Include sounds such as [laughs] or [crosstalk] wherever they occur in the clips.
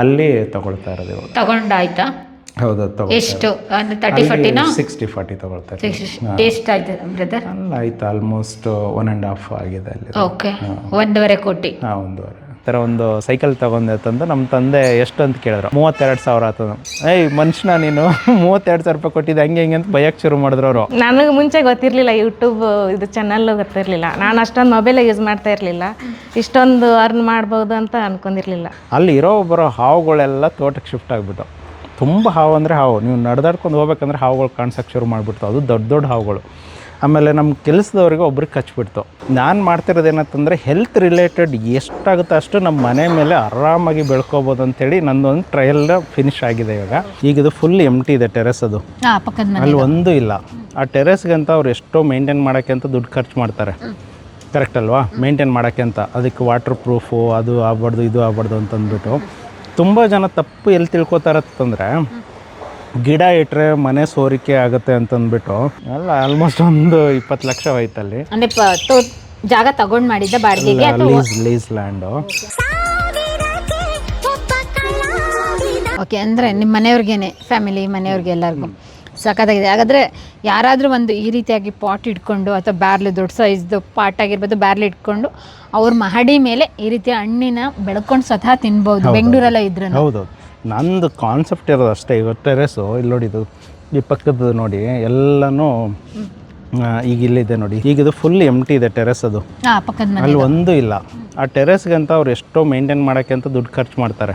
ಅಲ್ಲಿ ತಗೊಳ್ತಾ ಇರೋದು ಇವಾಗ. ತಗೊಂಡಾಯ್ತಾ? ಹೌದು ಎಷ್ಟು? ಅಂದ್ರೆ ತರ್ಟಿ ಫಾರ್ಟಿನ ಸಿಕ್ಸ್ಟಿ ಫಾರ್ಟಿ ತಗೊಳ್ತಾರೆ ಟೇಸ್ಟ್ ಆಯ್ತು ಬ್ರದರ್ ಅಲ್ಲ ಆಯ್ತು ಆಲ್ಮೋಸ್ಟ್ ಒನ್ ಆ್ಯಂಡ್ ಹಾಫ್ ಆಗಿದೆ ಅಲ್ಲಿ. ಓಕೆ ಒಂದೂವರೆ ಕೋಟಿ. ಹಾಂ ಒಂದೂವರೆ. ಥರ ಒಂದು ಸೈಕಲ್ ತೊಗೊಂಡೆ ತಂದು ನಮ್ಮ ತಂದೆ ಎಷ್ಟು ಅಂತ ಕೇಳಿದ್ರು. ಮೂವತ್ತೆರಡು ಸಾವಿರ ಆತದ. ಏಯ್ ಮನುಷ್ಯನ ನೀನು. [laughs] ಮೂವತ್ತೆರಡು ಸಾವಿರ ರೂಪಾಯಿ ಕೊಟ್ಟಿದ್ದೆ ಹಂಗೆ ಹಿಂಗೆ ಅಂತ ಭಯಕ್ಕೆ ಶುರು ಮಾಡಿದ್ರು ಅವರು. ನನಗೆ ಮುಂಚೆ ಗೊತ್ತಿರಲಿಲ್ಲ ಯೂಟ್ಯೂಬ್ ಇದು ಚಾನಲ್ಲು ಗೊತ್ತಿರಲಿಲ್ಲ. ನಾನು ಅಷ್ಟೊಂದು ಮೊಬೈಲ್ ಯೂಸ್ ಮಾಡ್ತಾ ಇರಲಿಲ್ಲ. ಇಷ್ಟೊಂದು ಅರ್ನ್ ಮಾಡ್ಬೋದು ಅಂತ ಅನ್ಕೊಂಡಿರಲಿಲ್ಲ. ಅಲ್ಲಿ ಇರೋ ಬರೋ ಹಾವುಗಳೆಲ್ಲ ತೋಟಕ್ಕೆ ಶಿಫ್ಟ್ ಆಗಿಬಿಟ್ಟು ತುಂಬ ಹಾವು ಅಂದರೆ ಹಾವು. ನೀವು ನಡೆದಾಡ್ಕೊಂಡು ಹೋಗ್ಬೇಕಂದ್ರೆ ಹಾವುಗಳು ಕಾಣ್ಸಕ್ಕೆ ಶುರು ಮಾಡಿಬಿಡ್ತು. ಅದು ದೊಡ್ಡ ದೊಡ್ಡ ಹಾವುಗಳು. ಆಮೇಲೆ ನಮ್ಮ ಕೆಲಸದವ್ರಿಗೆ ಒಬ್ರಿಗೆ ಕಚ್ಬಿಡ್ತು. ನಾನು ಮಾಡ್ತಿರೋದು ಏನಂತಂದರೆ ಹೆಲ್ತ್ ರಿಲೇಟೆಡ್ ಎಷ್ಟಾಗುತ್ತೋ ಅಷ್ಟು ನಮ್ಮ ಮನೆ ಮೇಲೆ ಆರಾಮಾಗಿ ಬೆಳ್ಕೋಬೋದು ಅಂತೇಳಿ ನಂದೊಂದು ಟ್ರಯಲ್ ಫಿನಿಶ್ ಆಗಿದೆ ಇವಾಗ. ಈಗ ಇದು ಫುಲ್ ಎಂಟಿ ಇದೆ ಟೆರೆಸ್ ಅದು. ಅಲ್ಲಿ ಒಂದು ಇಲ್ಲ. ಆ ಟೆರೆಸ್ಗಂತ ಅವ್ರು ಎಷ್ಟೋ ಮೇಂಟೈನ್ ಮಾಡೋಕ್ಕೆ ಅಂತ ದುಡ್ಡು ಖರ್ಚು ಮಾಡ್ತಾರೆ. ಕರೆಕ್ಟ್ ಅಲ್ವಾ? ಮೇಂಟೈನ್ ಮಾಡೋಕ್ಕೆ ಅಂತ. ಅದಕ್ಕೆ ವಾಟರ್ ಪ್ರೂಫು ಅದು ಆಗ್ಬಾರ್ದು ಇದು ಆಗ್ಬಾರ್ದು ಅಂತಂದ್ಬಿಟ್ಟು. ತುಂಬ ಜನ ತಪ್ಪು ಎಲ್ಲಿ ತಿಳ್ಕೊತಾರತ್ತಂದರೆ ಗಿಡ ಇಟ್ಟರೆ ಮನೆ ಸೋರಿಕೆ ಆಗುತ್ತೆ ಅಂತಂದ್ಬಿಟ್ಟು ಅಲ್ಲ ಆಲ್ಮೋಸ್ಟ್ ಒಂದು ಇಪ್ಪತ್ತು ಲಕ್ಷ ಹೋಯ್ತಲ್ಲಿ. ಅಂದ್ರೆ ಪ- ತೋ- ಜಾಗ ತಗೊಂಡ್ ಮಾಡಿದ್ದ ಬಾಡಿಗೆಗೆ ಅಥವಾ ಲೀಸ್ ಲೀಸ್ ಲ್ಯಾಂಡು ಓಕೆ ಅಂದರೆ ನಿಮ್ಮ ಮನೆಯವ್ರಿಗೇನೆ ಫ್ಯಾಮಿಲಿ ಮನೆಯವ್ರಿಗೆ ಎಲ್ಲರಿಗೂ ಸಖತ್ತಾಗಿದೆ ಹಾಗಾದ್ರೆ ಯಾರಾದರೂ ಒಂದು ಈ ರೀತಿಯಾಗಿ ಪಾಟ್ ಇಟ್ಕೊಂಡು ಅಥವಾ ಬ್ಯಾರ್ಲು ದೊಡ್ಡ ಸೈಜ್ದು ಪಾಟ್ ಆಗಿರ್ಬೋದು ಬ್ಯಾರ್ಲ್ ಇಟ್ಕೊಂಡು ಅವ್ರ ಮಹಡಿ ಮೇಲೆ ಈ ರೀತಿಯ ಹಣ್ಣಿನ ಬೆಳ್ಕೊಂಡು ಸ್ವತಃ ತಿನ್ಬೋದು ಬೆಂಗಳೂರಲ್ಲ ಇದ್ರೆ ಹೌದು ನಂದು ಕಾನ್ಸೆಪ್ಟ್ ಇರೋದು ಅಷ್ಟೇ. ಇವತ್ತು ಟೆರೆಸು ಇಲ್ಲಿ ನೋಡಿ ಇದು ಈ ಪಕ್ಕದ ನೋಡಿ ಎಲ್ಲನೂ ಈಗ ಇಲ್ಲಿದೆ ನೋಡಿ. ಈಗ ಇದು ಫುಲ್ ಎಂಟಿ ಇದೆ ಟೆರೆಸ್ ಅದು. ಅಲ್ಲಿ ಒಂದು ಇಲ್ಲ. ಆ ಟೆರೆಸ್ಗೆ ಅಂತ ಅವ್ರು ಎಷ್ಟೋ ಮೇಂಟೈನ್ ಮಾಡೋಕ್ಕೆ ಅಂತ ದುಡ್ಡು ಖರ್ಚು ಮಾಡ್ತಾರೆ.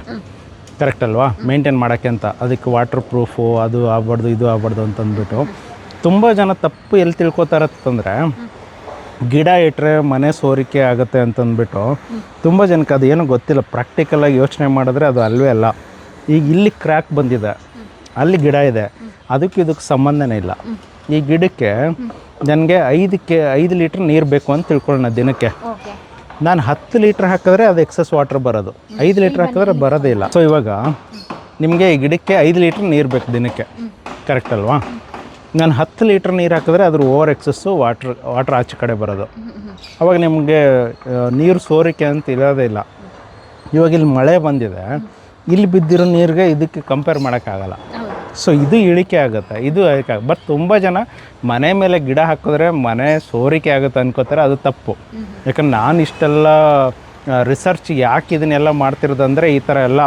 ಕರೆಕ್ಟ್ ಅಲ್ವಾ? ಮೇಂಟೈನ್ ಮಾಡೋಕ್ಕೆ ಅಂತ. ಅದಕ್ಕೆ ವಾಟರ್ ಪ್ರೂಫು ಅದು ಆಗ್ಬಾರ್ದು ಇದು ಆಗ್ಬಾರ್ದು ಅಂತಂದ್ಬಿಟ್ಟು. ತುಂಬ ಜನ ತಪ್ಪು ಎಲ್ಲಿ ತಿಳ್ಕೊತಾರತ್ತಂದರೆ ಗಿಡ ಇಟ್ಟರೆ ಮನೆ ಸೋರಿಕೆ ಆಗುತ್ತೆ ಅಂತಂದ್ಬಿಟ್ಟು ತುಂಬ ಜನಕ್ಕೆ ಅದು ಏನೂ ಗೊತ್ತಿಲ್ಲ. ಪ್ರಾಕ್ಟಿಕಲಾಗಿ ಯೋಚನೆ ಮಾಡಿದ್ರೆ ಅದು ಅಲ್ವೇ ಅಲ್ಲ. ಈಗ ಇಲ್ಲಿ ಕ್ರ್ಯಾಕ್ ಬಂದಿದೆ. ಅಲ್ಲಿ ಗಿಡ ಇದೆ. ಅದಕ್ಕೆ ಇದಕ್ಕೆ ಸಂಬಂಧನೇ ಇಲ್ಲ. ಈ ಗಿಡಕ್ಕೆ ನನಗೆ ಐದಕ್ಕೆ ಐದು ಲೀಟ್ರ್ ನೀರು ಬೇಕು ಅಂತ ತಿಳ್ಕೊಳ್ಳೋಣ ದಿನಕ್ಕೆ. ನಾನು ಹತ್ತು ಲೀಟ್ರ್ ಹಾಕಿದ್ರೆ ಅದು ಎಕ್ಸಸ್ ವಾಟರ್ ಬರೋದು. ಐದು ಲೀಟ್ರ್ ಹಾಕಿದ್ರೆ ಬರೋದೇ ಇಲ್ಲ. ಸೊ ಇವಾಗ ನಿಮಗೆ ಈ ಗಿಡಕ್ಕೆ ಐದು ಲೀಟ್ರ್ ನೀರು ಬೇಕು ದಿನಕ್ಕೆ. ಕರೆಕ್ಟ್ ಅಲ್ವಾ? ನಾನು ಹತ್ತು ಲೀಟ್ರ್ ನೀರು ಹಾಕಿದ್ರೆ ಅದ್ರ ಓವರ್ ಎಕ್ಸಸ್ಸು ವಾಟ್ರ್ ವಾಟ್ರ್ ಆಚೆ ಕಡೆ ಬರೋದು. ಅವಾಗ ನಿಮಗೆ ನೀರು ಸೋರಿಕೆ ಅಂತ ಇರೋದೇ ಇಲ್ಲ. ಇವಾಗ ಇಲ್ಲಿ ಮಳೆ ಬಂದಿದೆ. ಇಲ್ಲಿ ಬಿದ್ದಿರೋ ನೀರಿಗೆ ಇದಕ್ಕೆ ಕಂಪೇರ್ ಮಾಡೋಕ್ಕಾಗಲ್ಲ. ಸೊ ಇದು ಇಳಿಕೆ ಆಗುತ್ತೆ. ಇದು ಇಳಿಕೆ ಬಟ್ ತುಂಬ ಜನ ಮನೆ ಮೇಲೆ ಗಿಡ ಹಾಕಿದ್ರೆ ಮನೆ ಸೋರಿಕೆ ಆಗುತ್ತೆ ಅನ್ಕೋತಾರೆ ಅದು ತಪ್ಪು. ಯಾಕಂದ್ರೆ ನಾನು ಇಷ್ಟೆಲ್ಲ ರಿಸರ್ಚ್ ಯಾಕೆ ಇದನ್ನೆಲ್ಲ ಮಾಡ್ತಿರೋದಂದರೆ ಈ ಥರ ಎಲ್ಲ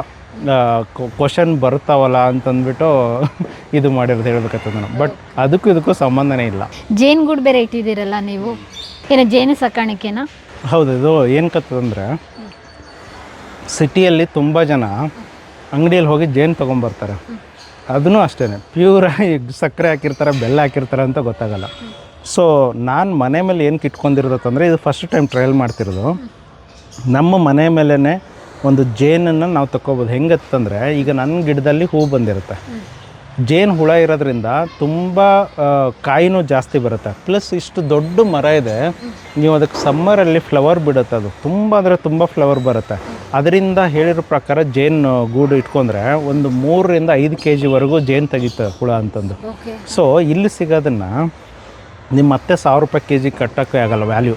ಕ್ವಶನ್ ಬರ್ತಾವಲ್ಲ ಅಂತಂದ್ಬಿಟ್ಟು [laughs] ಇದು ಮಾಡಿರೋದು ಹೇಳ್ಬೇಕಾಗ್ತದೆ ನಾನು. ಬಟ್ ಅದಕ್ಕೂ ಇದಕ್ಕೂ ಸಂಬಂಧನೇ ಇಲ್ಲ. ಜೇನುಗೂಡು ಬೇರೆ ಇಟ್ಟಿದ್ದೀರಲ್ಲ ನೀವು? ಏನೋ ಜೇನು ಸಾಕಾಣಿಕೆನ? ಹೌದು ಇದು ಏನು ಕತ್ತದಂದ್ರೆ ಸಿಟಿಯಲ್ಲಿ ತುಂಬ ಜನ ಅಂಗಡಿಯಲ್ಲಿ ಹೋಗಿ ಜೇನು ತೊಗೊಂಬರ್ತಾರೆ. ಅದೂ ಅಷ್ಟೇ ಪ್ಯೂರಾಗಿ ಸಕ್ಕರೆ ಹಾಕಿರ್ತಾರೆ, ಬೆಲ್ಲ ಹಾಕಿರ್ತಾರೆ ಅಂತ ಗೊತ್ತಾಗಲ್ಲ. ಸೊ ನಾನು ಮನೆ ಮೇಲೆ ಏನು ಇಟ್ಕೊಂಡಿರೋದಂದರೆ ಇದು ಫಸ್ಟ್ ಟೈಮ್ ಟ್ರಯಲ್ ಮಾಡ್ತಿರೋದು. ನಮ್ಮ ಮನೆ ಮೇಲೇ ಒಂದು ಜೇನನ್ನು ನಾವು ತಗೋಬೋದು ಹೆಂಗತ್ತಂದರೆ, ಈಗ ನನ್ನ ಗಿಡದಲ್ಲಿ ಹೂ ಬಂದಿರುತ್ತೆ. ಜೇನು ಹುಳ ಇರೋದ್ರಿಂದ ತುಂಬ ಕಾಯಿನೂ ಜಾಸ್ತಿ ಬರುತ್ತೆ. ಪ್ಲಸ್ ಇಷ್ಟು ದೊಡ್ಡ ಮರ ಇದೆ. ನೀವು ಅದಕ್ಕೆ ಸಮ್ಮರಲ್ಲಿ ಫ್ಲವರ್ ಬಿಡುತ್ತೆ ಅದು. ತುಂಬ ಅಂದರೆ ತುಂಬ ಫ್ಲವರ್ ಬರುತ್ತೆ. ಅದರಿಂದ ಹೇಳಿರೋ ಪ್ರಕಾರ ಜೇನು ಗೂಡು ಇಟ್ಕೊಂಡ್ರೆ ಒಂದು ಮೂರರಿಂದ ಐದು ಕೆ ಜಿವರೆಗೂ ಜೇನು ತೆಗಿತ ಹುಳ ಅಂತಂದು. ಸೊ ಇಲ್ಲಿ ಸಿಗೋದನ್ನು ನಿಮ್ಮ ಮತ್ತೆ ಸಾವಿರ ರೂಪಾಯಿ ಕೆ ಜಿ ಕಟ್ಟೋಕ್ಕೆ ಆಗಲ್ಲ ವ್ಯಾಲ್ಯೂ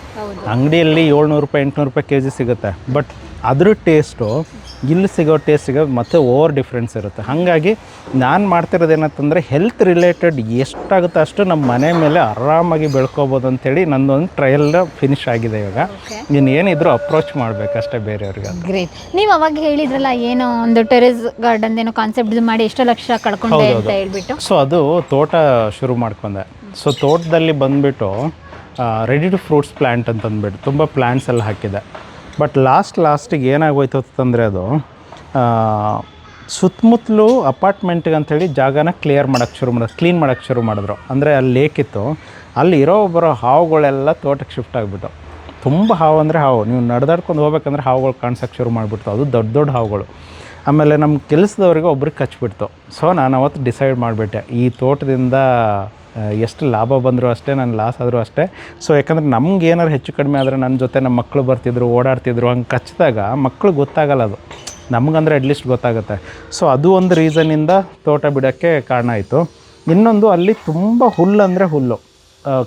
ಅಂಗಡಿಯಲ್ಲಿ ಏಳ್ನೂರು ರೂಪಾಯಿ ಎಂಟುನೂರು ರೂಪಾಯಿ ಕೆ ಜಿ ಸಿಗುತ್ತೆ. ಬಟ್ ಅದ್ರ ಟೇಸ್ಟು ಇಲ್ಲಿ ಸಿಗೋ ಟೇಸ್ಟಿಗೆ ಮತ್ತೆ ಓವರ್ ಡಿಫ್ರೆನ್ಸ್ ಇರುತ್ತೆ. ಹಾಗಾಗಿ ನಾನು ಮಾಡ್ತಿರೋದು ಏನಂತಂದರೆ ಹೆಲ್ತ್ ರಿಲೇಟೆಡ್ ಎಷ್ಟಾಗುತ್ತೆ ಅಷ್ಟು ನಮ್ಮ ಮನೆ ಮೇಲೆ ಆರಾಮಾಗಿ ಬೆಳ್ಕೋಬೋದು ಅಂತೇಳಿ ನಂದೊಂದು ಟ್ರಯಲ್ ಫಿನಿಶ್ ಆಗಿದೆ ಇವಾಗ. ನೀನು ಏನಿದ್ರು ಅಪ್ರೋಚ್ ಮಾಡಬೇಕಷ್ಟೇ ಬೇರೆಯವ್ರಿಗೆ ಗ್ರೇಟ್ ನೀವು ಅವಾಗ ಹೇಳಿದ್ರಲ್ಲ ಏನೋ ಒಂದು ಟೆರೇಸ್ ಗಾರ್ಡನ್ ಏನೋ ಕಾನ್ಸೆಪ್ಟ್ ಇದು ಮಾಡಿ ಎಷ್ಟು ಲಕ್ಷ ಕಳ್ಕೊಂಡೆ ಅಂತ ಹೇಳ್ಬಿಟ್ಟು. ಸೊ ಅದು ತೋಟ ಶುರು ಮಾಡ್ಕೊಂಡೆ. ಸೊ ತೋಟದಲ್ಲಿ ಬಂದುಬಿಟ್ಟು ರೆಡಿ ಟು ಫ್ರೂಟ್ಸ್ ಪ್ಲ್ಯಾಂಟ್ ಅಂತಂದ್ಬಿಟ್ಟು ತುಂಬ ಪ್ಲ್ಯಾಂಟ್ಸ್ ಎಲ್ಲ ಹಾಕಿದೆ. ಬಟ್ ಲಾಸ್ಟ್ ಲಾಸ್ಟಿಗೆ ಏನಾಗೋಯ್ತು ಅಂತಂದರೆ ಅದು ಸುತ್ತಮುತ್ತಲು ಅಪಾರ್ಟ್ಮೆಂಟ್ಗೆ ಅಂಥೇಳಿ ಜಾಗನ ಕ್ಲಿಯರ್ ಮಾಡೋಕ್ಕೆ ಶುರು ಮಾಡಿದ್ರು ಕ್ಲೀನ್ ಮಾಡೋಕ್ಕೆ ಶುರು ಮಾಡಿದ್ರು. ಅಂದರೆ ಅಲ್ಲಿ ಲೇಕಿತ್ತು ಅಲ್ಲಿ ಇರೋ ಬರೋ ಹಾವುಗಳೆಲ್ಲ ತೋಟಕ್ಕೆ ಶಿಫ್ಟ್ ಆಗಿಬಿಟ್ಟು ತುಂಬ ಹಾವು ಅಂದರೆ ಹಾವು. ನೀವು ನಡೆದಾಡ್ಕೊಂಡು ಹೋಗ್ಬೇಕಂದ್ರೆ ಹಾವುಗಳು ಕಾಣಿಸೋಕ್ಕೆ ಶುರು ಮಾಡಿಬಿಡ್ತು. ಅದು ದೊಡ್ಡ ದೊಡ್ಡ ಹಾವುಗಳು. ಆಮೇಲೆ ನಮ್ಮ ಕೆಲಸದವ್ರಿಗೆ ಒಬ್ರಿಗೆ ಕಚ್ಬಿಡ್ತು. ಸೊ ನಾನು ಅವತ್ತು ಡಿಸೈಡ್ ಮಾಡಿಬಿಟ್ಟೆ. ಈ ತೋಟದಿಂದ ಎಷ್ಟು ಲಾಭ ಬಂದರೂ ಅಷ್ಟೇ, ನನ್ನ ಲಾಸ್ ಆದರೂ ಅಷ್ಟೇ. ಸೊ ಯಾಕಂದರೆ ನಮ್ಗೆ ಏನಾರು ಹೆಚ್ಚು ಕಡಿಮೆ ಆದರೆ ನನ್ನ ಜೊತೆ ನಮ್ಮ ಮಕ್ಕಳು ಬರ್ತಿದ್ರು, ಓಡಾಡ್ತಿದ್ರು, ಹಂಗೆ ಕಚ್ಚಿದಾಗ ಮಕ್ಕಳು ಗೊತ್ತಾಗಲ್ಲ ಅದು. ನಮಗಂದ್ರೆ ಅಟ್ಲೀಸ್ಟ್ ಗೊತ್ತಾಗುತ್ತೆ. ಸೊ ಅದು ಒಂದು ರೀಸನಿಂದ ತೋಟ ಬಿಡೋಕ್ಕೆ ಕಾರಣ ಆಯಿತು. ಇನ್ನೊಂದು, ಅಲ್ಲಿ ತುಂಬ ಹುಲ್ಲು ಅಂದರೆ ಹುಲ್ಲು.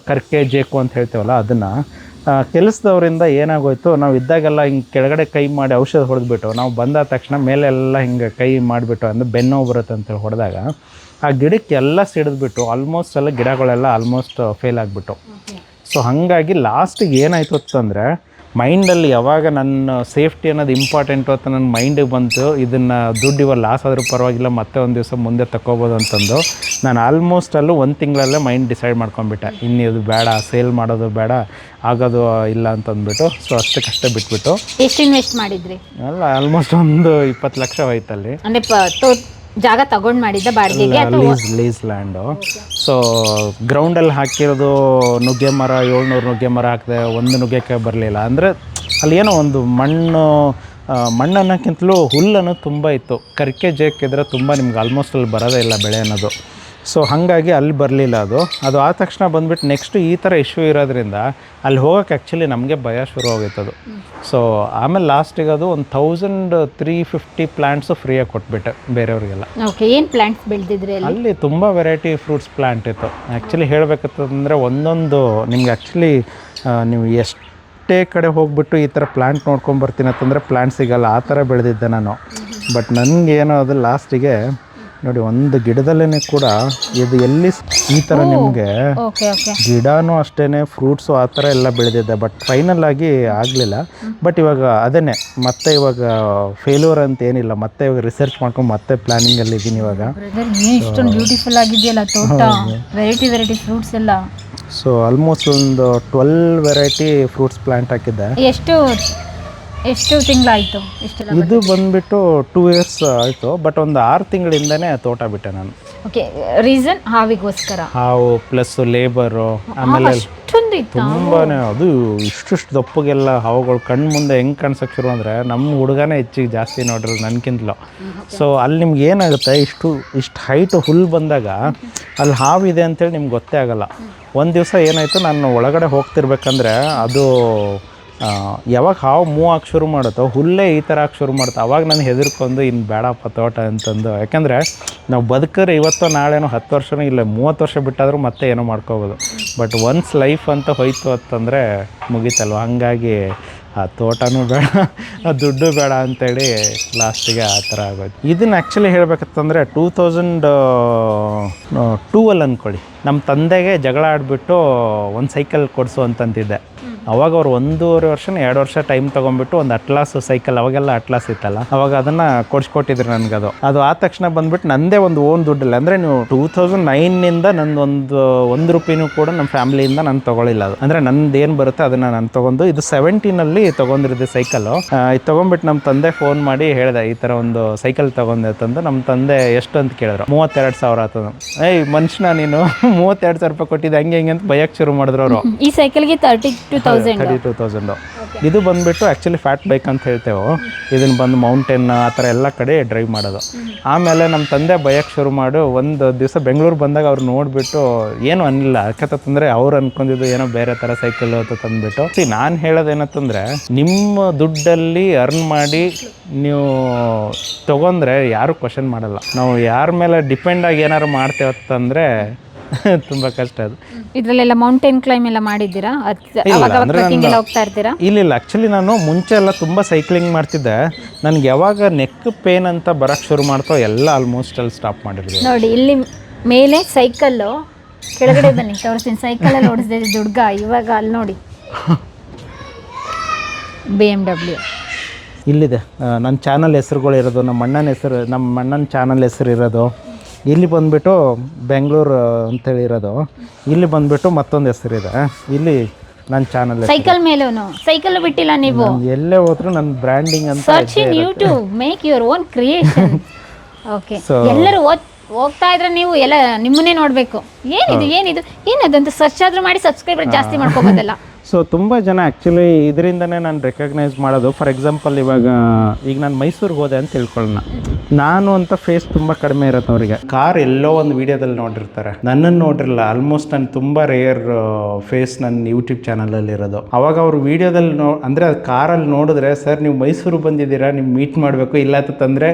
ಕರ್ಕೆ, ಜೇಕು ಅಂತ ಹೇಳ್ತೇವಲ್ಲ ಅದನ್ನು. ಕೆಲಸದವರಿಂದ ಏನಾಗೋಯ್ತು, ನಾವು ಇದ್ದಾಗೆಲ್ಲ ಹಿಂಗೆ ಕೆಳಗಡೆ ಕೈ ಮಾಡಿ ಔಷಧ ಹೊಡೆದ್ಬಿಟ್ಟು, ನಾವು ಬಂದ ತಕ್ಷಣ ಮೇಲೆಲ್ಲ ಹಿಂಗೆ ಕೈ ಮಾಡಿಬಿಟ್ಟು, ಅಂದರೆ ಬೆನ್ನೋವು ಬರುತ್ತೆ ಅಂತೇಳಿ ಹೊಡೆದಾಗ ಆ ಗಿಡಕ್ಕೆ ಎಲ್ಲ ಸಿಡಿದ್ಬಿಟ್ಟು ಆಲ್ಮೋಸ್ಟ್ ಎಲ್ಲ ಗಿಡಗಳೆಲ್ಲ ಆಲ್ಮೋಸ್ಟ್ ಫೇಲ್ ಆಗಿಬಿಟ್ಟು. ಸೊ ಹಾಗಾಗಿ ಲಾಸ್ಟಿಗೆ ಏನಾಯ್ತು ಅಂತಂದರೆ ಮೈಂಡಲ್ಲಿ ಯಾವಾಗ ನನ್ನ ಸೇಫ್ಟಿ ಅನ್ನೋದು ಇಂಪಾರ್ಟೆಂಟು ಅಂತ ನನ್ನ ಮೈಂಡಿಗೆ ಬಂತು ಇದನ್ನು ದುಡ್ಡು ಇವಾಗ ಲಾಸ್ ಆದರೂ ಪರವಾಗಿಲ್ಲ ಮತ್ತೆ ಒಂದು ದಿವಸ ಮುಂದೆ ತಗೋಬೋದು ಅಂತಂದು ನಾನು ಆಲ್ಮೋಸ್ಟ್ ಅಲ್ಲೂ ಒಂದು ತಿಂಗಳಲ್ಲೇ ಮೈಂಡ್ ಡಿಸೈಡ್ ಮಾಡ್ಕೊಂಬಿಟ್ಟೆ ಇನ್ನು ಇದು ಬೇಡ ಸೇಲ್ ಮಾಡೋದು ಬೇಡ ಆಗೋದು ಇಲ್ಲ ಅಂತಂದ್ಬಿಟ್ಟು ಸೊ ಅಷ್ಟಕ್ಕಷ್ಟೇ ಬಿಟ್ಬಿಟ್ಟು. ಎಷ್ಟು ಇನ್ವೆಸ್ಟ್ ಮಾಡಿದ್ರಿ? ಅಲ್ಲ ಆಲ್ಮೋಸ್ಟ್ ಒಂದು ಇಪ್ಪತ್ತು ಲಕ್ಷ ಹೋಯ್ತಲ್ಲಿ. ಜಾಗ ತಗೊಂಡ್ ಮಾಡಿದ್ದ ಬಾಡಿಗೆಗೆ ಅಥವಾ ಲೀಸ್ ಲೀಸ್ ಲ್ಯಾಂಡು. ಸೊ ಗ್ರೌಂಡಲ್ಲಿ ಹಾಕಿರೋದು ನುಗ್ಗೆ ಮರ ಏಳ್ನೂರು ನುಗ್ಗೆ ಮರ ಹಾಕಿದೆ ಒಂದು ನುಗ್ಗೆಕಾಯಿ ಬರಲಿಲ್ಲ. ಅಂದರೆ ಅಲ್ಲಿ ಏನೋ ಒಂದು ಮಣ್ಣು ಆ, ಅನ್ನೋಕ್ಕಿಂತಲೂ ಹುಲ್ಲು ತುಂಬ ಇತ್ತು. ಕರ್ಕೆ ಜೇಕಿದ್ರೆ ತುಂಬ ನಿಮ್ಗೆ ಆಲ್ಮೋಸ್ಟ್ ಅಲ್ಲಿ ಬರೋದೇ ಇಲ್ಲ ಬೆಳೆ ಅನ್ನೋದು. ಸೊ ಹಾಗಾಗಿ ಅಲ್ಲಿ ಬರಲಿಲ್ಲ ಅದು. ಅದು ಆದ ತಕ್ಷಣ ಬಂದುಬಿಟ್ಟು ನೆಕ್ಸ್ಟ್ ಈ ಥರ ಇಶ್ಯೂ ಇರೋದ್ರಿಂದ ಅಲ್ಲಿ ಹೋಗೋಕೆ ಆ್ಯಕ್ಚುಲಿ ನಮಗೆ ಭಯ ಶುರು ಅದು ಸೊ ಆಮೇಲೆ ಲಾಸ್ಟಿಗೆ ಅದು ಒಂದು ಥೌಸಂಡ್ ತ್ರೀ ಫಿಫ್ಟಿ ಪ್ಲ್ಯಾಂಟ್ಸು ಫ್ರೀಯಾಗಿ ಕೊಟ್ಬಿಟ್ಟೆ ಬೇರೆಯವ್ರಿಗೆಲ್ಲ. ಓಕೆ ಏನ್ ಪ್ಲ್ಯಾಂಟ್ಸ್ ಬೆಳೆದಿದ್ರಿ ಅಲ್ಲಿ? ತುಂಬ ವೆರೈಟಿ ಫ್ರೂಟ್ಸ್ ಪ್ಲ್ಯಾಂಟ್ ಇತ್ತು. ಆ್ಯಕ್ಚುಲಿ ಹೇಳಬೇಕಂತಂದರೆ ಒಂದೊಂದು ನಿಮ್ಗೆ ಆ್ಯಕ್ಚುಲಿ ನೀವು ಎಷ್ಟೇ ಕಡೆ ಹೋಗ್ಬಿಟ್ಟು ಈ ಥರ ಪ್ಲ್ಯಾಂಟ್ ನೋಡ್ಕೊಂಡು ಬರ್ತೀನಿ ಅಂತಂದರೆ ಪ್ಲಾಂಟ್ ಸಿಗಲ್ಲ. ಆ ಥರ ಬೆಳೆದಿದ್ದೆ ನಾನು. ಬಟ್ ನನಗೇನು ಅದು ಲಾಸ್ಟಿಗೆ ನೋಡಿ ಒಂದು ಗಿಡದಲ್ಲೇ ಕೂಡ ಇದು ಎಲ್ಲಿ ಈ ಥರ ನಿಮಗೆ ಗಿಡನೂ ಅಷ್ಟೇ ಫ್ರೂಟ್ಸು ಆ ಥರ ಎಲ್ಲ ಬೆಳೆದಿದೆ ಬಟ್ ಫೈನಲ್ ಆಗಿ ಆಗಲಿಲ್ಲ. ಬಟ್ ಇವಾಗ ಅದನ್ನೇ ಮತ್ತೆ ಇವಾಗ ಫೇಲ್ಯೂರ್ ಅಂತ ಏನಿಲ್ಲ ಮತ್ತೆ ಇವಾಗ ರಿಸರ್ಚ್ ಮಾಡ್ಕೊಂಡು ಮತ್ತೆ ಪ್ಲಾನಿಂಗಲ್ಲಿ ಇದ್ದೀನಿ ಇವಾಗ. ಇಷ್ಟೊಂದು ಬ್ಯೂಟಿಫುಲ್ ಆಗಿದೆಯಲ್ಲ ತೋಟ ವೆರೈಟಿ ವೆರೈಟಿ ಫ್ರೂಟ್ಸ್ ಎಲ್ಲ. ಸೊ ಆಲ್ಮೋಸ್ಟ್ ಒಂದು ಟ್ವೆಲ್ ವೆರೈಟಿ ಫ್ರೂಟ್ಸ್ ಪ್ಲಾಂಟ್ ಹಾಕಿದ್ದೆ. ಎಷ್ಟು? ಎಷ್ಟು ತಿಂಗಳಾಯ್ತು ಎಷ್ಟು ಇದು ಬಂದ್ಬಿಟ್ಟು ಟೂ ಇಯರ್ಸ್ ಆಯಿತು ಬಟ್ ಒಂದು ಆರು ತಿಂಗಳಿಂದನೇ ತೋಟ ಬಿಟ್ಟೆ ನಾನು. ಓಕೆ ರೀಸನ್ ಹಾವಿಗೋಸ್ಕರ? ಹಾವು ಪ್ಲಸ್ ಲೇಬರು ಆಮೇಲೆ ಅಷ್ಟೊಂದು ಇತ್ತು? ತುಂಬಾನೇ ಅದು ಇಷ್ಟಿಷ್ಟು ದಪ್ಪಗೆಲ್ಲ ಹಾವುಗಳು ಕಣ್ಣು ಮುಂದೆ ಹೆಂಗೆ ಕಾಣಿಸೋಕೆ ಶುರು ಅಂದರೆ ನಮ್ಮ ಹುಡುಗನೇ ಹೆಚ್ಚಿಗೆ ಜಾಸ್ತಿ ನೋಡ್ರಿ ನನಗಿಂತಲೂ ಸೊ ಅಲ್ಲಿ ನಿಮ್ಗೆ ಏನಾಗುತ್ತೆ? ಇಷ್ಟು ಇಷ್ಟು ಹೈಟ್ ಹುಲ್ ಬಂದಾಗ ಅಲ್ಲಿ ಹಾವಿದೆ ಅಂತೇಳಿ ನಿಮ್ಗೆ ಗೊತ್ತೇ ಆಗಲ್ಲ. ಒಂದು ದಿವಸ ಏನಾಯಿತು? ನಾನು ಒಳಗಡೆ ಹೋಗ್ತಿರ್ಬೇಕಂದ್ರೆ ಅದು ಯಾವಾಗ ಹಾವು ಮೂವ್ ಹಾಕಿ ಶುರು ಮಾಡುತ್ತೋ, ಹುಲ್ಲೇ ಈ ಥರ ಆಗಿ ಶುರು ಮಾಡುತ್ತೆ, ಅವಾಗ ನಾನು ಹೆದರ್ಕೊಂಡು ಇನ್ನು ಬೇಡಪ್ಪ ತೋಟ ಅಂತಂದು. ಯಾಕೆಂದರೆ ನಾವು ಬದುಕರೆ ಇವತ್ತೋ ನಾಳೆನೋ ಹತ್ತು ವರ್ಷನೋ ಇಲ್ಲ ಮೂವತ್ತು ವರ್ಷ ಬಿಟ್ಟಾದರೂ ಮತ್ತೆ ಏನೋ ಮಾಡ್ಕೋಬೋದು. ಬಟ್ ಒನ್ಸ್ ಲೈಫ್ ಅಂತ ಹೋಯ್ತು ಅಂತಂದರೆ ಮುಗೀತಲ್ವ? ಹಾಗಾಗಿ ಆ ತೋಟನೂ ಬೇಡ, ಆ ದುಡ್ಡು ಬೇಡ ಅಂತೇಳಿ ಲಾಸ್ಟಿಗೆ ಆ ಥರ ಆಗೋದು ಇದನ್ನು ಆ್ಯಕ್ಚುಲಿ ಹೇಳಬೇಕಂತಂದರೆ ಟೂ ತೌಸಂಡ್ ಟೂವಲ್ಲಿ ಅಂದ್ಕೊಳ್ಳಿ ನಮ್ಮ ತಂದೆಗೆ ಜಗಳ ಆಡಿಬಿಟ್ಟು ಒಂದು ಸೈಕಲ್ ಕೊಡಿಸು ಅಂತಂತಿದ್ದೆ ಅವಾಗ ಅವ್ರು ಒಂದೂವರೆ ವರ್ಷ ಎರಡು ವರ್ಷ ಟೈಮ್ ತೊಗೊಂಡ್ಬಿಟ್ಟು ಒಂದು ಅಟ್ಲಾಸ್ ಸೈಕಲ್ ಅವಾಗೆಲ್ಲ ಅಟ್ಲಾಸ್ ಇತ್ತಲ್ಲ ಅವಾಗ ಅದನ್ನು ಕೊಡಿಸ್ಕೊಟ್ಟಿದ್ರು ನನಗದು. ಅದು ಆದ ತಕ್ಷಣ ಬಂದ್ಬಿಟ್ಟು ನಂದೇ ಒಂದು ಓನ್ ದುಡ್ಡಿಲ್ಲ ಅಂದರೆ ನೀವು ಟೂ ತೌಸಂಡ್ ನೈನಿಂದ ನಂದು ಒಂದು ಒಂದು ರೂಪಾಯಿನೂ ಕೂಡ ನಮ್ಮ ಫ್ಯಾಮಿಲಿಯಿಂದ ನಾನು ತೊಗೊಳಿಲ್ಲ ಅದು. ಅಂದರೆ ನಂದು ಏನು ಬರುತ್ತೆ ಅದನ್ನು ನಾನು ತೊಗೊಂಡು ಇದು ಸೆವೆಂಟೀನಲ್ಲಿ ತೊಗೊಂಡಿರೋದು ಸೈಕಲು. ಇದು ತೊಗೊಂಡ್ಬಿಟ್ಟು ನಮ್ಮ ತಂದೆ ಫೋನ್ ಮಾಡಿ ಹೇಳಿದೆ ಈ ಥರ ಒಂದು ಸೈಕಲ್ ತೊಗೊಂಡೆ ತಂದು ನಮ್ಮ ತಂದೆ ಎಷ್ಟು ಅಂತ ಕೇಳಿದ್ರು ಮೂವತ್ತೆರಡು ಸಾವಿರ ಆತದ. ಏಯ್ ಮನುಷ್ಯನ ನೀನು. ಮೂವತ್ತೆರಡು ಸಾವಿರ ರೂಪಾಯಿ ಕೊಟ್ಟಿದ್ದೆ ಹಂಗೆ ಹಿಂಗೆ ಅಂತ ಬಯಕ್ಕೆ ಶುರು ಮಾಡಿದ್ರು ಅವರು. ಈ ಸೈಕಲ್ಗೆ thirty two thousand thirty two thousand ಇದು ಬಂದ್ಬಿಟ್ಟು ಆ್ಯಕ್ಚುಲಿ ಫ್ಯಾಟ್ ಬೈಕ್ ಅಂತ ಹೇಳ್ತೇವೆ. ಇದನ್ನ ಬಂದು ಮೌಂಟೇನ್ ಆ ಥರ ಎಲ್ಲ ಕಡೆ ಡ್ರೈವ್ ಮಾಡೋದು. ಆಮೇಲೆ ನಮ್ಮ ತಂದೆ ಬಯಕ್ಕೆ ಶುರು ಮಾಡು ಒಂದು ದಿವಸ ಬೆಂಗಳೂರು ಬಂದಾಗ ಅವ್ರು ನೋಡಿಬಿಟ್ಟು ಏನು ಅನ್ನಿಲ್ಲ ಯಾಕಂತಂದರೆ ಅವ್ರು ಅನ್ಕೊಂಡಿದ್ದು ಏನೋ ಬೇರೆ ಥರ ಸೈಕಲ್ ಅಂತ ತಂದ್ಬಿಟ್ಟು. ಸಿ ನಾನು ಹೇಳೋದೇನಂತಂದರೆ ನಿಮ್ಮ ದುಡ್ಡಲ್ಲಿ ಅರ್ನ್ ಮಾಡಿ ನೀವು ತೊಗೊಂಡ್ರೆ ಯಾರು ಕ್ವಶನ್ ಮಾಡಲ್ಲ. ನಾವು ಯಾರ ಮೇಲೆ ಡಿಪೆಂಡ್ ಆಗಿ ಏನಾದ್ರು ಮಾಡ್ತೇವೆ ಅಂತಂದರೆ [laughs] ತುಂಬ ಕಷ್ಟ ಅದು. ಇದ್ರಲ್ಲೆಲ್ಲ ಮೌಂಟೇನ್ ಕ್ಲೈಮ್ ಎಲ್ಲ ಮಾಡಿದ್ದೀರಾ? ಟ್ರೆಕ್ಕಿಂಗ್ ಎಲ್ಲ ಹೋಗ್ತಾ ಇರ್ತೀರಾ? ಇಲ್ಲ ಇಲ್ಲ. ಆ್ಯಕ್ಚುಲಿ ನಾನು ಮುಂಚೆ ಎಲ್ಲ ತುಂಬ ಸೈಕ್ಲಿಂಗ್ ಮಾಡ್ತಿದ್ದೆ. ನನಗೆ ಯಾವಾಗ ನೆಕ್ ಪೇನ್ ಅಂತ ಬರಕ್ ಶುರು ಮಾಡ್ತೋ ಎಲ್ಲ ಆಲ್ಮೋಸ್ಟ್ ಅಲ್ಲಿ ಸ್ಟಾಪ್ ಮಾಡಿದ್ರು ನೋಡಿ ಇಲ್ಲಿ ಮೇಲೆ ಸೈಕಲ್ಲು ಕೆಳಗಡೆ ಬನ್ನಿ ತೋರಿಸ್ತೀನಿ. ಸೈಕಲಲ್ಲಿ ಓಡಿಸಿದೆ ದುಡ್ಗ ಇವಾಗ ಅಲ್ಲಿ ನೋಡಿ. ಬಿ ಎಂ ಡಬ್ಲ್ಯೂ ಇಲ್ಲಿದೆ. ನನ್ನ ಚಾನಲ್ ಹೆಸರುಗಳು ಇರೋದು ನಮ್ಮ ಅಣ್ಣನ ಹೆಸರು ನಮ್ಮ ಅಣ್ಣನ ಚಾನಲ್ ಹೆಸರು ಇರೋದು ಇಲ್ಲಿ ಬಂದುಬಿಟ್ಟು ಬೆಂಗಳೂರು ಅಂತೇಳಿ ಇರೋದು. ಇಲ್ಲಿ ಬಂದುಬಿಟ್ಟು ಮತ್ತೊಂದು ಹೆಸರಿದೆ. ಇಲ್ಲಿ ನನ್ನ ಚಾನಲ್ ಸೈಕಲ್ ಮೇಲೂನು? ಸೈಕಲ್ ಬಿಟ್ಟಿಲ್ಲ ನೀವು? ಎಲ್ಲೇ ಹೋದ್ರು ನನ್ನ ಬ್ರ್ಯಾಂಡಿಂಗ್ ಅಂತ search in YouTube make your own creation okay ಎಲ್ಲರೂ ಹೋಗ್ತಾ ಇದ್ರೆ ನೀವು ಎಲ್ಲ ನಿಮ್ಮನ್ನೇ ನೋಡಬೇಕು. ಏನಿದು ಏನಿದು ಏನದಂತ ಸರ್ಚ್ ಆದ್ರೂ ಮಾಡಿ ಸಬ್ಸ್ಕ್ರೈಬರ್ ಜಾಸ್ತಿ ಮಾಡ್ಕೋಬೋದಲ್ಲ. ಸೊ ತುಂಬ ಜನ ಆ್ಯಕ್ಚುಲಿ ಇದರಿಂದನೇ ನಾನು ರೆಕಗ್ನೈಸ್ ಮಾಡೋದು. ಫಾರ್ ಎಕ್ಸಾಂಪಲ್ ಇವಾಗ, ಈಗ ನಾನು ಮೈಸೂರಿಗೆ ಹೋದೆ ಅಂತ ತಿಳ್ಕೊಳ್ಳೋಣ ನಾನು ಅಂತ ಫೇಸ್ ತುಂಬ ಕಡಿಮೆ ಇರುತ್ತೆ ಅವರಿಗೆ. ಕಾರ್ ಎಲ್ಲೋ ಒಂದು ವಿಡಿಯೋದಲ್ಲಿ ನೋಡಿರ್ತಾರೆ. ನನ್ನನ್ನು ನೋಡಿರಲ್ಲ. ಆಲ್ಮೋಸ್ಟ್ ನಾನು ತುಂಬ ರೇರ್ ಫೇಸ್ ನನ್ನ ಯೂಟ್ಯೂಬ್ ಚಾನಲಲ್ಲಿ ಇರೋದು. ಅವಾಗ ಅವರು ವಿಡಿಯೋದಲ್ಲಿ ನೋ, ಅಂದರೆ ಅದು ಕಾರಲ್ಲಿ ನೋಡಿದ್ರೆ, ಸರ್, ನೀವು ಮೈಸೂರು ಬಂದಿದ್ದೀರಾ? ನೀವು ಮೀಟ್ ಮಾಡಬೇಕು. ಇಲ್ಲ ಅಂತಂದರೆ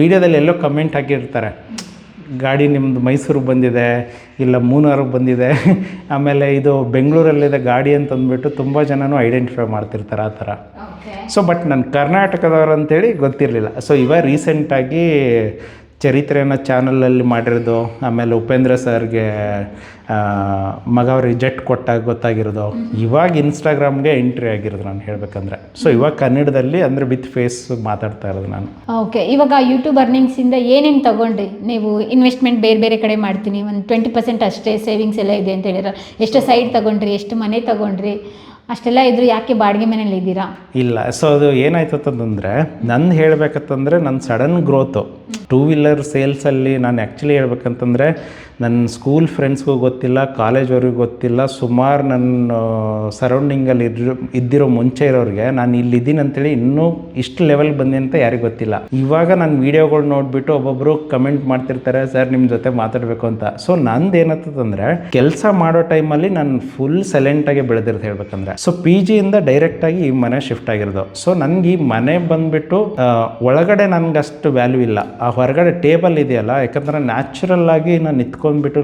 ವೀಡಿಯೋದಲ್ಲಿ ಎಲ್ಲೋ ಕಮೆಂಟ್ ಹಾಕಿರ್ತಾರೆ. ಗಾಡಿ ನಿಮ್ಮದು ಮೈಸೂರಿಗೆ ಬಂದಿದೆ ಇಲ್ಲ ಮೂನಾರಿಗೆ ಬಂದಿದೆ [laughs] ಆಮೇಲೆ ಇದು ಬೆಂಗಳೂರಲ್ಲಿದೆ ಗಾಡಿ ಅಂತ ಅಂದ್ಬಿಟ್ಟು ತುಂಬ ಜನನೂ ಐಡೆಂಟಿಫೈ ಮಾಡ್ತಿರ್ತಾರೆ ಆ ಥರ. ಸೊ ಬಟ್ ನಾನು ಕರ್ನಾಟಕದವ್ರು ಅಂತೇಳಿ ಗೊತ್ತಿರಲಿಲ್ಲ. ಸೊ ಇವಾಗ ರೀಸೆಂಟಾಗಿ ಚರಿತ್ರೆನ ಚಾನಲಲ್ಲಿ ಮಾಡಿರೋದು ಆಮೇಲೆ ಉಪೇಂದ್ರ ಸರ್ಗೆ ಮಗ ಅವ್ರಿಗೆ ಜೆಟ್ ಕೊಟ್ಟಾಗ ಗೊತ್ತಾಗಿರೋದು ಇವಾಗ ಇನ್ಸ್ಟಾಗ್ರಾಮ್ಗೆ ಎಂಟ್ರಿ ಆಗಿರೋದು ನಾನು ಹೇಳಬೇಕಂದ್ರೆ. ಸೊ ಇವಾಗ ಕನ್ನಡದಲ್ಲಿ ಅಂದರೆ ವಿತ್ ಫೇಸ್ ಮಾತಾಡ್ತಾ ಇರೋದು ನಾನು. ಓಕೆ ಇವಾಗ ಯೂಟ್ಯೂಬ್ ಅರ್ನಿಂಗ್ಸಿಂದ ಏನೇನು ತಗೊಂಡ್ರಿ? ನೀವು ಇನ್ವೆಸ್ಟ್ಮೆಂಟ್ ಬೇರೆ ಬೇರೆ ಕಡೆ ಮಾಡ್ತೀನಿ ಒಂದು ಟ್ವೆಂಟಿ ಪರ್ಸೆಂಟ್ ಅಷ್ಟೇ ಸೇವಿಂಗ್ಸ್ ಎಲ್ಲ ಇದೆ ಅಂತ ಹೇಳಿದ್ರೆ ಎಷ್ಟು ಸೈಡ್ ತಗೊಂಡ್ರಿ ಎಷ್ಟು ಮನೆ ತಗೊಂಡ್ರಿ? ಅಷ್ಟೆಲ್ಲ ಇದ್ರು ಯಾಕೆ ಬಾಡಿಗೆ ಮನೇಲಿ ಇದ್ದೀರಾ? ಇಲ್ಲ ಸೊ ಅದು ಏನಾಯ್ತು ಅಂತಂದ್ರೆ, ನಂದು ಹೇಳ್ಬೇಕಂತಂದ್ರೆ ನನ್ನ ಸಡನ್ ಗ್ರೋತು ಟೂ ವೀಲರ್ ಸೇಲ್ಸಲ್ಲಿ ನಾನು ಆ್ಯಕ್ಚುಲಿ ಹೇಳ್ಬೇಕಂತಂದರೆ ನನ್ನ ಸ್ಕೂಲ್ ಫ್ರೆಂಡ್ಸ್ಗೂ ಗೊತ್ತಿಲ್ಲ ಕಾಲೇಜವ್ರಿಗೂ ಗೊತ್ತಿಲ್ಲ, ಸುಮಾರು ನನ್ನ ಸರೌಂಡಿಂಗಲ್ಲಿ ಇರೋ ಇದ್ದಿರೋ ಮುಂಚೆ ಇರೋರಿಗೆ ನಾನು ಇಲ್ಲಿದ್ದೀನಿ ಅಂತೇಳಿ ಇನ್ನೂ ಇಷ್ಟು ಲೆವೆಲ್ ಬಂದೆ ಅಂತ ಯಾರಿಗೂ ಗೊತ್ತಿಲ್ಲ. ಇವಾಗ ನಾನು ವೀಡಿಯೋಗಳು ನೋಡಿಬಿಟ್ಟು ಒಬ್ಬೊಬ್ಬರು ಕಮೆಂಟ್ ಮಾಡ್ತಿರ್ತಾರೆ, ಸರ್ ನಿಮ್ಮ ಜೊತೆ ಮಾತಾಡಬೇಕು ಅಂತ. ಸೊ ನಂದು ಏನಂತಂದರೆ ಕೆಲಸ ಮಾಡೋ ಟೈಮಲ್ಲಿ ನಾನು ಫುಲ್ ಸೈಲೆಂಟಾಗಿ ಬೆಳೆದಿರೋದು ಹೇಳ್ಬೇಕಂದ್ರೆ. ಸೊ ಪಿ ಜಿಯಿಂದ ಡೈರೆಕ್ಟಾಗಿ ಈ ಮನೆ ಶಿಫ್ಟ್ ಆಗಿರೋದು. ಸೊ ನನಗೆ ಈ ಮನೆ ಬಂದುಬಿಟ್ಟು ಒಳಗಡೆ ನನಗಷ್ಟು ವ್ಯಾಲ್ಯೂ ಇಲ್ಲ. ಆ ಹೊರಗಡೆ ಟೇಬಲ್ ಇದೆಯಲ್ಲ, ಯಾಕಂದ್ರೆ ನ್ಯಾಚುರಲ್ ಆಗಿ ನಾನು ನಿಂತ್ಕೊಂಡ್ಬಿಟ್ಟು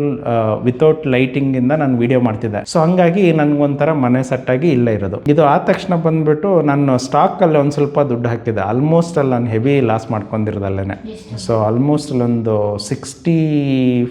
ವಿತೌಟ್ ಲೈಟಿಂಗಿಂದ ನಾನು ವಿಡಿಯೋ ಮಾಡ್ತಿದ್ದೆ. ಸೊ ಹಂಗಾಗಿ ನನಗೊಂಥರ ಮನೆ ಸೆಟ್ಟಾಗಿ ಇಲ್ಲೇ ಇರೋದು. ಇದು ಆದ ತಕ್ಷಣ ಬಂದ್ಬಿಟ್ಟು ನಾನು ಸ್ಟಾಕ್ ಅಲ್ಲಿ ಒಂದು ಸ್ವಲ್ಪ ದುಡ್ಡು ಹಾಕಿದೆ ಆಲ್ಮೋಸ್ಟ್ ಅಲ್ಲಿ ನಾನು ಹೆವಿ ಲಾಸ್ ಮಾಡ್ಕೊಂಡಿರೋದಲ್ಲೇ ಸೊ ಆಲ್ಮೋಸ್ಟ್ ಅಲ್ಲೊಂದು sixty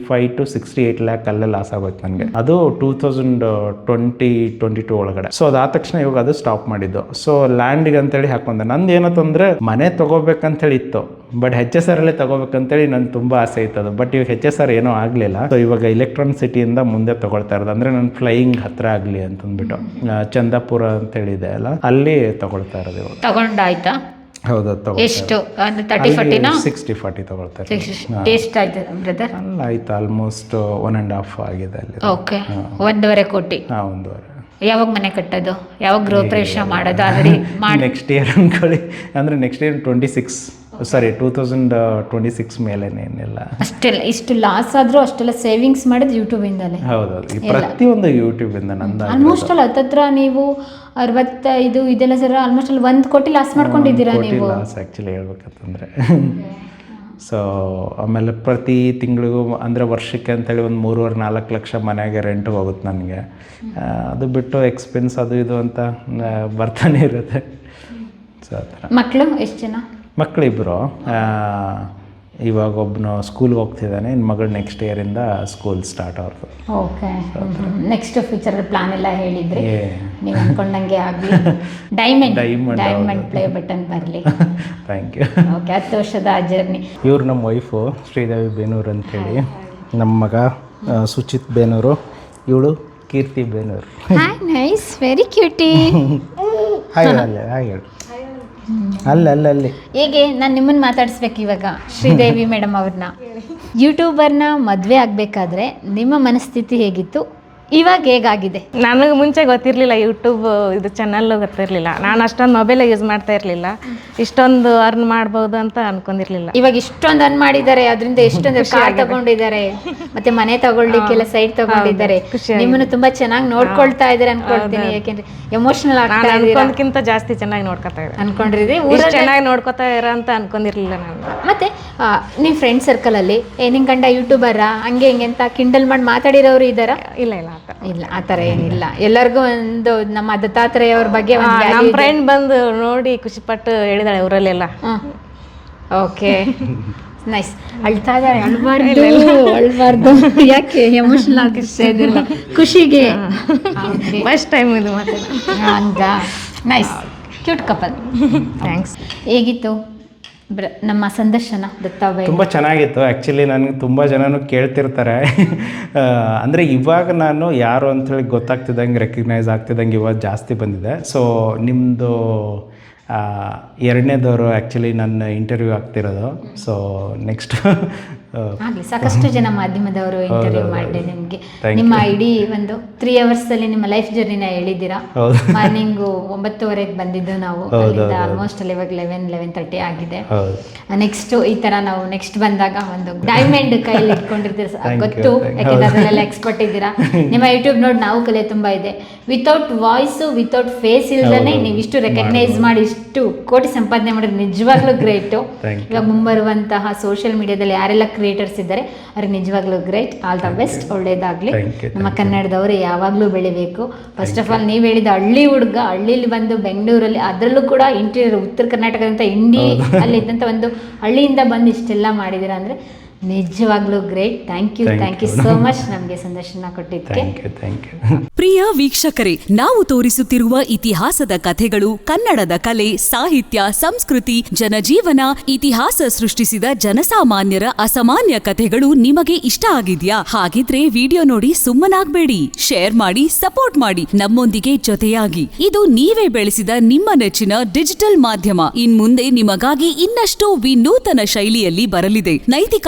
five to sixty eight lakh ಅಲ್ಲೇ ಲಾಸ್ ಆಗೋಯ್ತು ನನಗೆ. ಅದು two thousand twenty twenty two ಒಳಗಡೆ ಸೊ ಅದಾದ ತಕ್ಷಣ ಇವಾಗ ಅದು ಸ್ಟಾಪ್ ಮಾಡಿದ್ದು. ಸೊ ಲ್ಯಾಂಡಿಗೆ ಅಂತೇಳಿ ಹಾಕೊಂಡೆ. ನಂದು ಏನಂತಂದ್ರೆ ಮನೆ ತಗೋಬೇಕಂತೇಳಿ ಇತ್ತು. ಬಟ್ ಹೆಚ್ ಎಸ್ ಆರಲ್ಲೇ ತೊಗೋಬೇಕಂತೇಳಿ ತಗೋಬೇಕಂತೇಳಿ ನನ್ ತುಂಬ ಆಸೆ ಇತ್ತು ಅದು ಬಟ್ ಇವಾಗ ಹೆಚ್ ಎಸ್ ಆರ್ ಏನೋ ಆಗಲಿಲ್ಲ. ಸೊ ಇವಾಗ ಎಲೆಕ್ಟ್ರಾನ್ ಸಿಟಿಯಿಂದ ಮುಂದೆ ತಗೊಳ್ತಾ ಇರೋದು. ಅಂದರೆ ನಾನು ಫ್ಲೈಯಿಂಗ್ ಹತ್ರ ಆಗಲಿ ಅಂತಂದ್ಬಿಟ್ಟು. ಅಂದ್ಬಿಟ್ಟು ಚಂದಾಪುರ ಅಂತೇಳಿದೆ ಅಲ್ಲ ಅಲ್ಲಿ ತಗೊಳ್ತಾ ಇರೋದು ಇವಾಗ. ತಗೊಂಡಾಯ್ತಾ? ಹೌದು ಎಷ್ಟು? ಅಂದ್ರೆ ತರ್ಟಿ ಫಾರ್ಟಿನಾ ಸಿಕ್ಸ್ಟಿ ಫಾರ್ಟಿ ತಗೊಳ್ತಾರೆ ಎಷ್ಟು ಆಯ್ತು ಬ್ರದರ್ ಅಲ್ಲ ಆಯ್ತು ಆಲ್ಮೋಸ್ಟ್ ಒನ್ ಆ್ಯಂಡ್ ಹಾಫ್ ಆಗಿದೆ ಅಲ್ಲಿ. ಓಕೆ ಒಂದೂವರೆ ಕೋಟಿ. ಹಾಂ ಒಂದೂವರೆ. ಯಾವಾಗ ಮನೆ ಕಟ್ಟೋದು? ಯಾವಾಗ ಗೃಹ ಪ್ರವೇಶ ಮಾಡೋದು? ಆಲ್ರೆಡಿ ಮಾಡಿ ನೆಕ್ಸ್ಟ್ ಇಯರ್ ಅನ್ಕೊಳ್ಳಿ. ಅಂದರೆ next year twenty six sorry two thousand twenty six ಮೇಲೇನೇನಿಲ್ಲ ಅಷ್ಟೆಲ್ಲ ಇಷ್ಟು ಲಾಸ್ ಆದರೂ ಅಷ್ಟೆಲ್ಲ ಸೇವಿಂಗ್ಸ್ ಮಾಡಿದ್ ಯೂಟ್ಯೂಬಿಂದಲೇ ಹೌದೌದು. ಪ್ರತಿಯೊಂದು ಪ್ರತಿಯೊಂದು ಯೂಟ್ಯೂಬಿಂದ ನಂದು ಆಲ್ಮೋಸ್ಟ್ ಅಲ್ಲಿ ಹತ್ತತ್ರ ನೀವು ಅರವತ್ತೈದು ಇದೆಲ್ಲ ಸರ ಆಲ್ಮೋಸ್ಟ್ ಅಲ್ಲಿ ಒಂದು ಕೋಟಿ ಲಾಸ್ ಮಾಡ್ಕೊಂಡಿದ್ದೀರಾ ನೀವು? Loss actually ಹೇಳ್ಬೇಕಂತಂದರೆ. ಸೊ ಆಮೇಲೆ ಪ್ರತಿ ತಿಂಗಳಿಗೂ ಅಂದರೆ ವರ್ಷಕ್ಕೆ ಅಂತೇಳಿ ಒಂದು ಮೂರುವರೆ ನಾಲ್ಕು ಲಕ್ಷ ಮನೆಗೆ ರೆಂಟ್ ಹೋಗುತ್ತೆ ನನಗೆ. ಅದು ಬಿಟ್ಟು ಎಕ್ಸ್ಪೆನ್ಸ್ ಅದು ಇದು ಅಂತ ಬರ್ತಾನೆ ಇರುತ್ತೆ. ಸೊ ಆ ಥರ. ಮಕ್ಕಳು ಎಷ್ಟು ಜನ? ಮಕ್ಕಳಿಬ್ಬರು ಇವಾಗ ಒಬ್ಬನು ಸ್ಕೂಲ್ಗೆ ಹೋಗ್ತಿದ್ದಾನೆ ಇನ್ನು ಮಗಳು ನೆಕ್ಸ್ಟ್ ಇಯರಿಂದ ಸ್ಕೂಲ್ ಸ್ಟಾರ್ಟ್ ಅವ್ರದ್ದು ಓಕೆ. ನೆಕ್ಸ್ಟ್ ಫ್ಯೂಚರ್ ಪ್ಲಾನ್ ಎಲ್ಲ ಹೇಳಿದ್ರಿ. ನೀವು ಅನ್ಕೊಂಡಂಗೆ ಆಗಲಿ. ಡೈಮಂಡ್ ಡೈಮಂಡ್ ಪ್ಲೇ ಬಟನ್ ಬರಲಿ. ಥ್ಯಾಂಕ್ ಯು ಓಕೆ ಹತ್ತು ವರ್ಷದ ಜರ್ನಿ ಇವ್ರು ನಮ್ಮ ವೈಫು ಶ್ರೀದೇವಿ ಬೇನೂರು ಅಂತೇಳಿ. ನಮ್ಮ ಮಗ ಸುಚಿತ್ ಬೇನೂರು. ಇವಳು Keerthi Benur. Hi nice very cutie hi hi ಹೇಳು. ಅಲ್ಲ ಅಲ್ಲ ಅಲ್ಲಿ. ಹೇಗೆ? ನಾನು ನಿಮ್ಮನ್ನು ಮಾತಾಡಿಸ್ಬೇಕು ಇವಾಗ. ಶ್ರೀದೇವಿ [laughs] ಮೇಡಮ್ ಅವ್ರನ್ನ. ಯೂಟ್ಯೂಬರ್ನ ಮದುವೆ ಆಗಬೇಕಾದ್ರೆ ನಿಮ್ಮ ಮನಸ್ಥಿತಿ ಹೇಗಿತ್ತು? ಇವಾಗ ಹೇಗಾಗಿದೆ? ನನಗೆ ಮುಂಚೆ ಗೊತ್ತಿರಲಿಲ್ಲ ಯೂಟ್ಯೂಬ್ ಇದು ಚಾನಲ್ ಗೊತ್ತಿರಲಿಲ್ಲ. ನಾನು ಅಷ್ಟೊಂದು ಮೊಬೈಲ್ ಯೂಸ್ ಮಾಡ್ತಾ ಇರಲಿಲ್ಲ. ಇಷ್ಟೊಂದು ಅರ್ನ್ ಮಾಡ್ಬೋದು ಅಂತ ಅನ್ಕೊಂಡಿರ್ಲಿಲ್ಲ. ಇವಾಗ ಇಷ್ಟೊಂದು ಅನ್ ಮಾಡಿದ್ದಾರೆ ಅದರಿಂದ ಎಷ್ಟೊಂದು ಕಾರ್ ತಗೊಂಡಿದ್ದಾರೆ ಮತ್ತೆ ಮನೆ ತಗೊಳ್ಳಿಕ್ಕೆಲ್ಲ ಸೈಡ್ ತಗೊಂಡಿದ್ದಾರೆ. ನಿಮ್ಮನ್ನು ತುಂಬಾ ಚೆನ್ನಾಗಿ ನೋಡ್ಕೊಳ್ತಾ ಇದ್ದಾರೆ ಅನ್ಕೊಳ್ತೀನಿ. ಯಾಕೆಂದ್ರೆ ಎಮೋಷನಲ್ ಆಗ್ತಾ ಅನ್ಕೊಂಡ್ಕಿಂತ ಜಾಸ್ತಿ ಚೆನ್ನಾಗಿ ನೋಡ್ಕೊತಾ ಇದ್ದಾರೆ ಅನ್ಕೊಂಡ್ರಿ ಇಷ್ಟು ಚೆನ್ನಾಗಿ ನೋಡ್ಕೊತಾ ಇರ ಅಂತ ಅನ್ಕೊಂಡಿರ್ಲಿಲ್ಲ ನಾನು. ಮತ್ತೆ ಆ, ನಿಮ್ ಫ್ರೆಂಡ್ ಸರ್ಕಲ್ ಅಲ್ಲಿ ಏ ನಿನ್ ಗಂಡ ಯೂಟ್ಯೂಬರ ಹಂಗೆ ಹಿಂಗೆ ಅಂತ ಕಿಂಡಲ್ ಮಾಡಿ ಮಾತಾಡಿರೋರು ಇದ್ದಾರಾ? ಇಲ್ಲ ಇಲ್ಲ. ಇಲ್ಲ. ಆ ಥರ ಏನಿಲ್ಲ. ಎಲ್ಲರಿಗೂ ಒಂದು ನಮ್ಮ ದತ್ತಾತ್ರೇಯ ಅವ್ರ ಬಗ್ಗೆ ಒಂದು ನಮ್ಮ ಫ್ರೆಂಡ್ ಬಂದು ನೋಡಿ ಖುಷಿಪಟ್ಟು ಹೇಳಿದಾಳೆ ಊರಲ್ಲೆಲ್ಲ. ಓಕೆ. [laughs] ನೈಸ್ ಅಳ್ತಾ ಇದ್ದಾರೆ ಅಳ್ಬಾರ್ದು ಅಳ್ಬಾರ್ದು. ಯಾಕೆ ಎಮೋಷನಲ್ ಆಗಿಸ್ತಾ ಇದಿಲ್ಲ ಖುಷಿಗೆ. ಫಸ್ಟ್ ಟೈಮ್ ಇದು ಮತ್ತೆ ಹಂಗ? ನೈಸ್ ಕ್ಯೂಟ್ ಕಪಲ್ ಥ್ಯಾಂಕ್ಸ್ ಹೇಗಿತ್ತು? ನಮ್ಮ ಸಂದರ್ಶನ ದತ್ತಾಬಾಯಿ ತುಂಬ ಚೆನ್ನಾಗಿತ್ತು. ಆ್ಯಕ್ಚುಲಿ ನನಗೆ ತುಂಬ ಜನನು ಕೇಳ್ತಿರ್ತಾರೆ. [laughs] ಅಂದರೆ ಇವಾಗ ನಾನು ಯಾರು ಅಂಥೇಳಿ ಗೊತ್ತಾಗ್ತಿದ್ದಂಗೆ ರೆಕಗ್ನೈಸ್ ಆಗ್ತಿದ್ದಂಗೆ ಇವಾಗ ಜಾಸ್ತಿ ಬಂದಿದೆ. ಸೊ ನಿಮ್ಮದು ಎರಡನೇದವರು ಆ್ಯಕ್ಚುಲಿ ನನ್ನ ಇಂಟರ್ವ್ಯೂ ಆಗ್ತಿರೋದು. ಸೊ ನೆಕ್ಸ್ಟ್ [laughs] ಹಾಗೆ ಸಾಕಷ್ಟು ಜನ ಮಾಧ್ಯಮದವರು ಇಂಟರ್ವ್ಯೂ ಮಾಡಿದೆ ನಿಮಗೆ. ನಿಮ್ಮ ಇಡೀ ಒಂದು ತ್ರೀ ಅವರ್ಸ್ ಅಲ್ಲಿ ನಿಮ್ಮ ಲೈಫ್ ಜರ್ನಿನ ಹೇಳಿದ್ದೀರಾ? ಮಾರ್ನಿಂಗ್ [laughs] ಒಂಬತ್ತುವರೆಗೆ ಬಂದಿದ್ದು ನಾವು. ಆಲ್ಮೋಸ್ಟ್ ಅಲ್ಲಿ ಇವಾಗ ಲೆವೆನ್ ಲೆವೆನ್ ತರ್ಟಿ ಆಗಿದೆ. ನೆಕ್ಸ್ಟ್ ಈ ತರ ನಾವು ನೆಕ್ಸ್ಟ್ ಬಂದಾಗ ಒಂದು ಡೈಮಂಡ್ ಕೈಯಲ್ಲಿ ಇಟ್ಕೊಂಡಿರ್ತೀರ ಗೊತ್ತು. ಯಾಕೆಂದ್ರೆ ಅದರಲ್ಲೆಲ್ಲ ಎಕ್ಸ್ಪರ್ಟ್ ಇದ್ದೀರಾ? ನಿಮ್ಮ ಯೂಟ್ಯೂಬ್ ನೋಡಿ ನಾವು ಕಲೆ ತುಂಬಾ ಇದೆ. ವಿತೌಟ್ ವಾಯ್ಸ್ ವಿತೌಟ್ ಫೇಸ್ ಇಲ್ದೇ ನೀವು ಇಷ್ಟು ರೆಕಗ್ನೈಸ್ ಮಾಡಿ ಇಷ್ಟು ಕೋಟಿ ಸಂಪಾದನೆ ಮಾಡಿದ್ರೆ ನಿಜವಾಗ್ಲೂ ಗ್ರೇಟು. ಇವಾಗ ಮುಂಬರುವಂತಹ ಸೋಷಿಯಲ್ ಮೀಡಿಯಾದಲ್ಲಿ ಯಾರೆಲ್ಲ ಕ್ರಿಯೇಟರ್ಸ್ ಇದ್ದಾರೆ. ಅವ್ರಿಗೆ ನಿಜವಾಗ್ಲೂ ಗ್ರೇಟ್ ಆಲ್ ದ ಬೆಸ್ಟ್ ಒಳ್ಳೇದಾಗ್ಲಿ. ನಮ್ಮ ಕನ್ನಡದವರು ಯಾವಾಗಲೂ ಬೆಳಿಬೇಕು. ಫಸ್ಟ್ ಆಫ್ ಆಲ್ ನೀವು ಹೇಳಿದ ಹಳ್ಳಿ ಹುಡುಗ ಹಳ್ಳಿಲಿ ಬಂದು ಬೆಂಗಳೂರಲ್ಲಿ ಅದರಲ್ಲೂ ಕೂಡ ಇಂಟೀರಿಯರ್ ಉತ್ತರ ಕರ್ನಾಟಕದಂತ ಇಂಡಿ ಅಲ್ಲಿ ಇದ್ದಂತ ಒಂದು ಹಳ್ಳಿಯಿಂದ ಬಂದು ಇಷ್ಟೆಲ್ಲ ಮಾಡಿದಿರ ಅಂದರೆ ನಿಜವಾಗ್ಲೂ great thank you thank you. So much ನಮಗೆ ಸಂದರ್ಶನ ಕೊಟ್ಟಿದ್ದಕ್ಕೆ. ಥ್ಯಾಂಕ್ ಯು ಥ್ಯಾಂಕ್ ಯು ಪ್ರಿಯ ವೀಕ್ಷಕರೇ ನಾವು ತೋರಿಸುತ್ತಿರುವ ಇತಿಹಾಸದ ಕಥೆಗಳು ಕನ್ನಡದ ಕಲೆ ಸಾಹಿತ್ಯ ಸಂಸ್ಕೃತಿ ಜನಜೀವನ ಇತಿಹಾಸ ಸೃಷ್ಟಿಸಿದ ಜನಸಾಮಾನ್ಯರ ಅಸಾಮಾನ್ಯ ಕಥೆಗಳು ನಿಮಗೆ ಇಷ್ಟ ಆಗಿದ್ಯಾ? ಹಾಗಿದ್ರೆ ವಿಡಿಯೋ ನೋಡಿ ಸುಮ್ಮನಾಗ್ಬೇಡಿ. ಶೇರ್ ಮಾಡಿ ಸಪೋರ್ಟ್ ಮಾಡಿ. ನಮ್ಮೊಂದಿಗೆ ಜೊತೆಯಾಗಿ. ಇದು ನೀವೇ ಬೆಳೆಸಿದ ನಿಮ್ಮ ನೆಚ್ಚಿನ ಡಿಜಿಟಲ್ ಮಾಧ್ಯಮ. ಇನ್ಮುಂದೆ ನಿಮಗಾಗಿ ಇನ್ನಷ್ಟು ವಿನೂತನ ಶೈಲಿಯಲ್ಲಿ ಬರಲಿದೆ. ನೈತಿಕ